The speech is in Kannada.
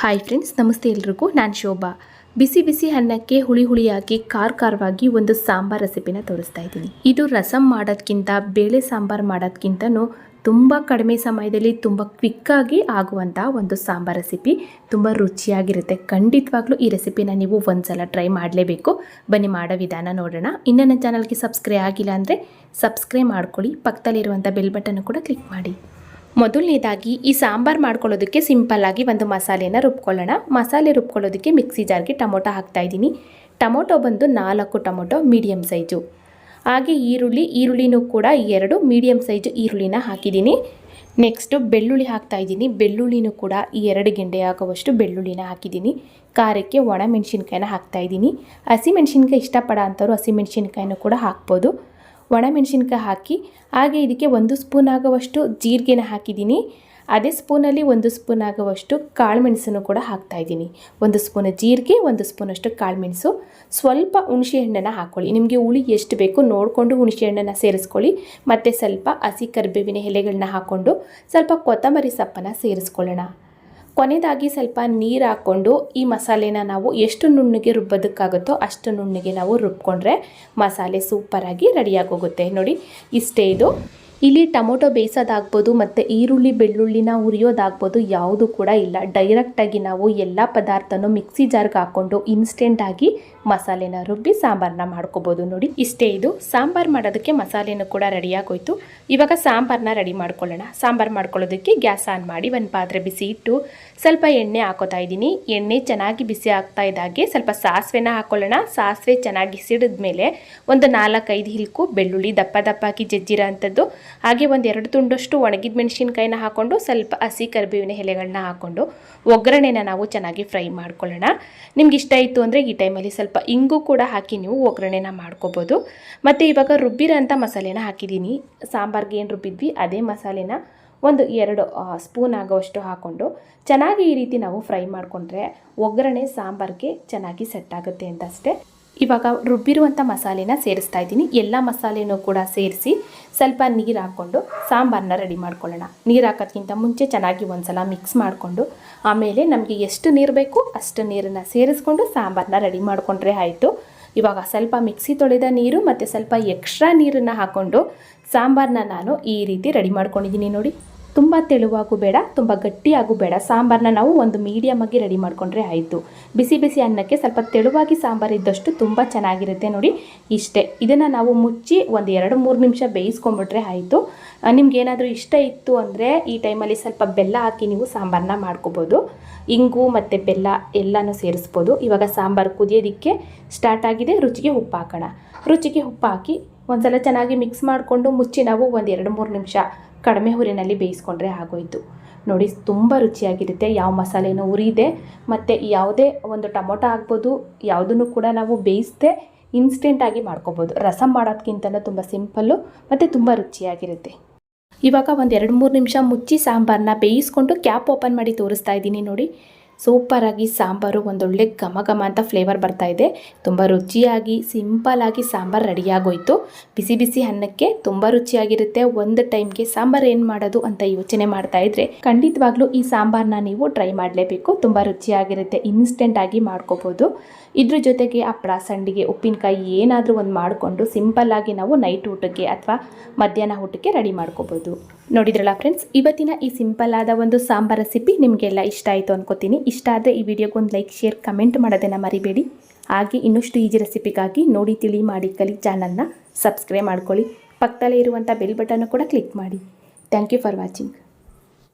ಹಾಯ್ ಫ್ರೆಂಡ್ಸ್ ನಮಸ್ತೆ ಎಲ್ರಿಗೂ. ನಾನು ಶೋಭಾ. ಬಿಸಿ ಬಿಸಿ ಅನ್ನಕ್ಕೆ ಹುಳಿ ಹುಳಿಯಾಗಿ ಖಾರ ಖಾರವಾಗಿ ಒಂದು ಸಾಂಬಾರ್ ರೆಸಿಪಿನ ತೋರಿಸ್ತಾ ಇದ್ದೀನಿ. ಇದು ರಸಂ ಮಾಡೋದ್ಕಿಂತ, ಬೇಳೆ ಸಾಂಬಾರ್ ಮಾಡೋದ್ಕಿಂತನೂ ತುಂಬ ಕಡಿಮೆ ಸಮಯದಲ್ಲಿ ತುಂಬ ಕ್ವಿಕ್ಕಾಗಿ ಆಗುವಂಥ ಒಂದು ಸಾಂಬಾರ್ ರೆಸಿಪಿ. ತುಂಬ ರುಚಿಯಾಗಿರುತ್ತೆ. ಖಂಡಿತವಾಗ್ಲೂ ಈ ರೆಸಿಪಿನ ನೀವು ಒಂದ್ಸಲ ಟ್ರೈ ಮಾಡಲೇಬೇಕು. ಬನ್ನಿ ಮಾಡೋ ವಿಧಾನ ನೋಡೋಣ. ಇನ್ನು ನನ್ನ ಚಾನಲ್ಗೆ ಸಬ್ಸ್ಕ್ರೈಬ್ ಆಗಿಲ್ಲ ಅಂದರೆ ಸಬ್ಸ್ಕ್ರೈಬ್ ಮಾಡ್ಕೊಳ್ಳಿ. ಪಕ್ಕದಲ್ಲಿರುವಂಥ ಬೆಲ್ ಬಟನ್ ಕೂಡ ಕ್ಲಿಕ್ ಮಾಡಿ. ಮೊದಲನೇದಾಗಿ ಈ ಸಾಂಬಾರು ಮಾಡ್ಕೊಳ್ಳೋದಕ್ಕೆ ಸಿಂಪಲ್ಲಾಗಿ ಒಂದು ಮಸಾಲೆಯನ್ನು ರುಬ್ಕೊಳ್ಳೋಣ. ಮಸಾಲೆ ರುಬ್ಕೊಳ್ಳೋದಕ್ಕೆ ಮಿಕ್ಸಿ ಜಾರ್ಗೆ ಟೊಮೊಟೊ ಹಾಕ್ತಾಯಿದ್ದೀನಿ ಟೊಮೊಟೊ ಬಂದು ನಾಲ್ಕು ಟೊಮೊಟೊ ಮೀಡಿಯಮ್ ಸೈಜು ಹಾಗೆ ಈರುಳ್ಳಿ, ಈರುಳ್ಳಿನೂ ಕೂಡ ಎರಡು ಮೀಡಿಯಮ್ ಸೈಜು ಈರುಳ್ಳಿನ ಹಾಕಿದ್ದೀನಿ. ನೆಕ್ಸ್ಟು ಬೆಳ್ಳುಳ್ಳಿ ಹಾಕ್ತಾಯಿದ್ದೀನಿ ಬೆಳ್ಳುಳ್ಳಿನೂ ಕೂಡ ಈ ಎರಡು ಗೆಂಡೆ ಆಗುವಷ್ಟು ಬೆಳ್ಳುಳ್ಳಿನ ಹಾಕಿದ್ದೀನಿ. ಖಾರಕ್ಕೆ ಒಣ ಮೆಣಸಿನ್ಕಾಯಿನ ಹಾಕ್ತಾ ಇದ್ದೀನಿ. ಹಸಿಮೆಣ್ಸಿನ್ಕಾಯಿ ಇಷ್ಟಪಡೋ ಅಂಥವ್ರು ಹಸಿಮೆಣ್ಸಿನ್ಕಾಯಿನೂ ಕೂಡ ಹಾಕ್ಬೋದು. ಒಣಮೆಣಸಿನ್ಕಾಯಿ ಹಾಕಿ, ಹಾಗೆ ಇದಕ್ಕೆ ಒಂದು ಸ್ಪೂನ್ ಆಗುವಷ್ಟು ಜೀರಿಗೆನ ಹಾಕಿದ್ದೀನಿ. ಅದೇ ಸ್ಪೂನಲ್ಲಿ ಒಂದು ಸ್ಪೂನ್ ಆಗುವಷ್ಟು ಕಾಳುಮೆಣಸನ್ನು ಕೂಡ ಹಾಕ್ತಾ ಇದ್ದೀನಿ. ಒಂದು ಸ್ಪೂನ್ ಜೀರಿಗೆ, ಒಂದು ಸ್ಪೂನಷ್ಟು ಕಾಳುಮೆಣಸು. ಸ್ವಲ್ಪ ಹುಣಸೆ ಹಣ್ಣನ್ನು ಹಾಕ್ಕೊಳ್ಳಿ ನಿಮಗೆ ಹುಳಿ ಎಷ್ಟು ಬೇಕು ನೋಡಿಕೊಂಡು ಹುಣಸೆ ಹಣ್ಣನ್ನು ಸೇರಿಸ್ಕೊಳ್ಳಿ. ಮತ್ತು ಸ್ವಲ್ಪ ಹಸಿ ಕರಿಬೇವಿನ ಎಲೆಗಳನ್ನ ಹಾಕ್ಕೊಂಡು ಸ್ವಲ್ಪ ಕೊತ್ತಂಬರಿ ಸೊಪ್ಪನ್ನು ಸೇರಿಸ್ಕೊಳ್ಳೋಣ. ಕೊನೆಯದಾಗಿ ಸ್ವಲ್ಪ ನೀರು ಹಾಕ್ಕೊಂಡು ಈ ಮಸಾಲೆನ ನಾವು ಎಷ್ಟು ನುಣ್ಣಗೆ ರುಬ್ಬೋದಕ್ಕಾಗುತ್ತೋ ಅಷ್ಟು ನುಣ್ಣಗೆ ನಾವು ರುಬ್ಕೊಂಡ್ರೆ ಮಸಾಲೆ ಸೂಪರಾಗಿ ರೆಡಿಯಾಗೋಗುತ್ತೆ ನೋಡಿ, ಇಷ್ಟೇ ಇದು. ಇಲ್ಲಿ ಟೊಮೊಟೊ ಬೇಯಿಸೋದಾಗ್ಬೋದು ಮತ್ತು ಈರುಳ್ಳಿ, ಬೆಳ್ಳುಳ್ಳಿನ ಉರಿಯೋದಾಗ್ಬೋದು ಯಾವುದು ಕೂಡ ಇಲ್ಲ. ಡೈರೆಕ್ಟಾಗಿ ನಾವು ಎಲ್ಲ ಪದಾರ್ಥನೂ ಮಿಕ್ಸಿ ಜಾರ್ಗೆ ಹಾಕ್ಕೊಂಡು ಇನ್ಸ್ಟೆಂಟಾಗಿ ಮಸಾಲೆನ ರುಬ್ಬಿ ಸಾಂಬಾರನ್ನ ಮಾಡ್ಕೋಬೋದು ನೋಡಿ. ಇಷ್ಟೇ ಇದು. ಸಾಂಬಾರು ಮಾಡೋದಕ್ಕೆ ಮಸಾಲೆನೂ ಕೂಡ ರೆಡಿಯಾಗೋಯ್ತು ಇವಾಗ ಸಾಂಬಾರನ್ನ ರೆಡಿ ಮಾಡ್ಕೊಳ್ಳೋಣ. ಸಾಂಬಾರು ಮಾಡ್ಕೊಳ್ಳೋದಕ್ಕೆ ಗ್ಯಾಸ್ ಆನ್ ಮಾಡಿ ಒಂದು ಪಾತ್ರೆ ಬಿಸಿ ಇಟ್ಟು ಸ್ವಲ್ಪ ಎಣ್ಣೆ ಹಾಕೋತಾ ಇದ್ದೀನಿ. ಎಣ್ಣೆ ಚೆನ್ನಾಗಿ ಬಿಸಿ ಆಗ್ತಾ ಇದ್ದಾಗೆ ಸ್ವಲ್ಪ ಸಾಸಿವೆನ ಹಾಕ್ಕೊಳ್ಳೋಣ ಸಾಸಿವೆ ಚೆನ್ನಾಗಿ ಸಿಡಿದ್ಮೇಲೆ ಒಂದು ನಾಲ್ಕೈದು ಹಿಲ್ಕು ಬೆಳ್ಳುಳ್ಳಿ ದಪ್ಪ ದಪ್ಪ ಹಾಕಿ ಜಜ್ಜಿರೋ ಅಂಥದ್ದು ಹಾಗೆ ಒಂದು ಎರಡು ತುಂಡಷ್ಟು ಒಣಗಿದ ಮೆಣಸಿನ್ಕಾಯಿನ ಹಾಕ್ಕೊಂಡು ಸ್ವಲ್ಪ ಹಸಿ ಕರಿಬೇವಿನ ಎಲೆಗಳನ್ನ ಹಾಕ್ಕೊಂಡು ಒಗ್ಗರಣೆನ ನಾವು ಚೆನ್ನಾಗಿ ಫ್ರೈ ಮಾಡ್ಕೊಳ್ಳೋಣ. ನಿಮ್ಗೆ ಇಷ್ಟ ಇತ್ತು ಅಂದರೆ ಈ ಟೈಮಲ್ಲಿ ಸ್ವಲ್ಪ ಇಂಗು ಕೂಡ ಹಾಕಿ ನೀವು ಒಗ್ಗರಣೆನ ಮಾಡ್ಕೋಬೋದು. ಮತ್ತು ಇವಾಗ ರುಬ್ಬಿರೋಂಥ ಮಸಾಲೆನ ಹಾಕಿದ್ದೀನಿ. ಸಾಂಬಾರ್ಗೆ ಏನು ರುಬ್ಬಿದ್ವಿ? ಅದೇ ಮಸಾಲೆನ ಒಂದು ಎರಡು ಸ್ಪೂನ್ ಆಗೋವಷ್ಟು ಹಾಕ್ಕೊಂಡು ಚೆನ್ನಾಗಿ ಈ ರೀತಿ ನಾವು ಫ್ರೈ ಮಾಡಿಕೊಂಡ್ರೆ ಒಗ್ಗರಣೆ ಸಾಂಬಾರ್ಗೆ ಚೆನ್ನಾಗಿ ಸೆಟ್ ಆಗುತ್ತೆ ಅಂತ ಅಷ್ಟೇ ಇವಾಗ ರುಬ್ಬಿರುವಂಥ ಮಸಾಲೆನ ಸೇರಿಸ್ತಾ ಇದ್ದೀನಿ. ಎಲ್ಲ ಮಸಾಲೆನೂ ಕೂಡ ಸೇರಿಸಿ ಸ್ವಲ್ಪ ನೀರು ಹಾಕ್ಕೊಂಡು ಸಾಂಬಾರನ್ನ ರೆಡಿ ಮಾಡ್ಕೊಳ್ಳೋಣ. ನೀರು ಹಾಕೋದ್ಕಿಂತ ಮುಂಚೆ ಚೆನ್ನಾಗಿ ಒಂದ್ಸಲ ಮಿಕ್ಸ್ ಮಾಡಿಕೊಂಡು ಆಮೇಲೆ ನಮಗೆ ಎಷ್ಟು ನೀರು ಬೇಕು ಅಷ್ಟು ನೀರನ್ನು ಸೇರಿಸ್ಕೊಂಡು ಸಾಂಬಾರನ್ನ ರೆಡಿ ಮಾಡಿಕೊಂಡ್ರೆ ಆಯಿತು. ಇವಾಗ ಸ್ವಲ್ಪ ಮಿಕ್ಸಿ ತೊಳೆದ ನೀರು ಮತ್ತು ಸ್ವಲ್ಪ ಎಕ್ಸ್ಟ್ರಾ ನೀರನ್ನು ಹಾಕ್ಕೊಂಡು ಸಾಂಬಾರನ್ನ ನಾನು ಈ ರೀತಿ ರೆಡಿ ಮಾಡ್ಕೊಂಡಿದ್ದೀನಿ ನೋಡಿ. ತುಂಬ ತೆಳುವಾಗೂ ಬೇಡ, ತುಂಬ ಗಟ್ಟಿಯಾಗೂ ಬೇಡ. ಸಾಂಬಾರನ್ನ ನಾವು ಒಂದು ಮೀಡಿಯಮ್ ಆಗಿ ರೆಡಿ ಮಾಡಿಕೊಂಡ್ರೆ ಆಯಿತು. ಬಿಸಿ ಬಿಸಿ ಅನ್ನಕ್ಕೆ ಸ್ವಲ್ಪ ತೆಳುವಾಗಿ ಸಾಂಬಾರು ಇದ್ದಷ್ಟು ತುಂಬ ಚೆನ್ನಾಗಿರುತ್ತೆ ನೋಡಿ. ಇಷ್ಟೇ. ಇದನ್ನು ನಾವು ಮುಚ್ಚಿ ಒಂದು ಎರಡು ಮೂರು ನಿಮಿಷ ಬೇಯಿಸ್ಕೊಂಡ್ಬಿಟ್ರೆ ಆಯಿತು. ನಿಮ್ಗೆ ಏನಾದರೂ ಇಷ್ಟ ಇತ್ತು ಅಂದರೆ ಈ ಟೈಮಲ್ಲಿ ಸ್ವಲ್ಪ ಬೆಲ್ಲ ಹಾಕಿ ನೀವು ಸಾಂಬಾರನ್ನ ಮಾಡ್ಕೋಬೋದು. ಇಂಗು ಮತ್ತು ಬೆಲ್ಲ ಎಲ್ಲನೂ ಸೇರಿಸ್ಬೋದು. ಇವಾಗ ಸಾಂಬಾರು ಕುದಿಯೋದಕ್ಕೆ ಸ್ಟಾರ್ಟ್ ಆಗಿದೆ. ರುಚಿಗೆ ಉಪ್ಪು ಹಾಕೋಣ. ರುಚಿಗೆ ಉಪ್ಪು ಹಾಕಿ ಒಂದ್ಸಲ ಚೆನ್ನಾಗಿ ಮಿಕ್ಸ್ ಮಾಡಿಕೊಂಡು ಮುಚ್ಚಿ ನಾವು ಒಂದು ಎರಡು ಮೂರು ನಿಮಿಷ ಕಡಿಮೆ ಹುರಿನಲ್ಲಿ ಬೇಯಿಸ್ಕೊಂಡ್ರೆ ಆಗೋಯ್ತು. ನೋಡಿ ತುಂಬ ರುಚಿಯಾಗಿರುತ್ತೆ, ಯಾವ ಮಸಾಲೆನೂ ಉರಿದೆ ಮತ್ತು ಯಾವುದೇ ಒಂದು ಟೊಮೊಟೊ ಆಗ್ಬೋದು, ಯಾವುದನ್ನು ಕೂಡ ನಾವು ಬೇಯಿಸದೆ ಇನ್ಸ್ಟೆಂಟಾಗಿ ಮಾಡ್ಕೊಬೋದು. ರಸಮ್ ಮಾಡೋದ್ಕಿಂತಲೂ ತುಂಬ ಸಿಂಪಲ್ಲು ಮತ್ತು ತುಂಬ ರುಚಿಯಾಗಿರುತ್ತೆ. ಇವಾಗ ಒಂದು ಎರಡು ಮೂರು ನಿಮಿಷ ಮುಚ್ಚಿ ಸಾಂಬಾರನ್ನ ಬೇಯಿಸ್ಕೊಂಡು, ಕ್ಯಾಪ್ ಓಪನ್ ಮಾಡಿ ತೋರಿಸ್ತಾ ಇದ್ದೀನಿ ನೋಡಿ. ಸೂಪರಾಗಿ ಸಾಂಬಾರು ಒಂದೊಳ್ಳೆ ಘಮ ಘಮ ಅಂತ ಫ್ಲೇವರ್ ಬರ್ತಾ ಇದೆ. ತುಂಬ ರುಚಿಯಾಗಿ ಸಿಂಪಲಾಗಿ ಸಾಂಬಾರು ರೆಡಿಯಾಗೋಯಿತು ಬಿಸಿ ಬಿಸಿ ಅನ್ನಕ್ಕೆ ತುಂಬ ರುಚಿಯಾಗಿರುತ್ತೆ. ಒಂದು ಟೈಮ್ಗೆ ಸಾಂಬಾರು ಏನು ಮಾಡೋದು ಅಂತ ಯೋಚನೆ ಮಾಡ್ತಾ ಇದ್ರೆ ಖಂಡಿತವಾಗ್ಲೂ ಈ ಸಾಂಬಾರನ್ನ ನೀವು ಟ್ರೈ ಮಾಡಲೇಬೇಕು. ತುಂಬ ರುಚಿಯಾಗಿರುತ್ತೆ. ಇನ್ಸ್ಟೆಂಟ್ ಆಗಿ ಮಾಡ್ಕೋಬೋದು. ಇದ್ರ ಜೊತೆಗೆ ಹಪ್ಪಳ ಸಂಡಿಗೆ ಉಪ್ಪಿನಕಾಯಿ ಏನಾದರೂ ಒಂದು ಮಾಡಿಕೊಂಡು ಸಿಂಪಲ್ಲಾಗಿ ನಾವು ನೈಟ್ ಊಟಕ್ಕೆ ಅಥವಾ ಮಧ್ಯಾಹ್ನ ಊಟಕ್ಕೆ ರೆಡಿ ಮಾಡ್ಕೋಬೋದು. ನೋಡಿದ್ರಲ್ಲ ಫ್ರೆಂಡ್ಸ್ ಇವತ್ತಿನ ಈ ಸಿಂಪಲ್ ಆದ ಒಂದು ಸಾಂಬಾರ್ ರೆಸಿಪಿ ನಿಮಗೆಲ್ಲ ಇಷ್ಟ ಆಯಿತು ಅನ್ಕೋತೀನಿ. ಇಷ್ಟ ಆದರೆ ಈ ವಿಡಿಯೋಗೆ ಒಂದು ಲೈಕ್, ಶೇರ್, ಕಮೆಂಟ್ ಮಾಡೋದನ್ನು ಮರಿಬೇಡಿ. ಹಾಗೆ ಇನ್ನಷ್ಟು ಈಜಿ ರೆಸಿಪಿಗಾಗಿ ನೋಡಿ, ತಿಳಿ, ಮಾಡಿ, ಕಲಿ ಚಾನಲ್ನ ಸಬ್ಸ್ಕ್ರೈಬ್ ಮಾಡ್ಕೊಳ್ಳಿ. ಪಕ್ಕದಲ್ಲೇ ಇರುವಂಥ ಬೆಲ್ ಬಟನ್ನು ಕೂಡ ಕ್ಲಿಕ್ ಮಾಡಿ. Thank you for watching.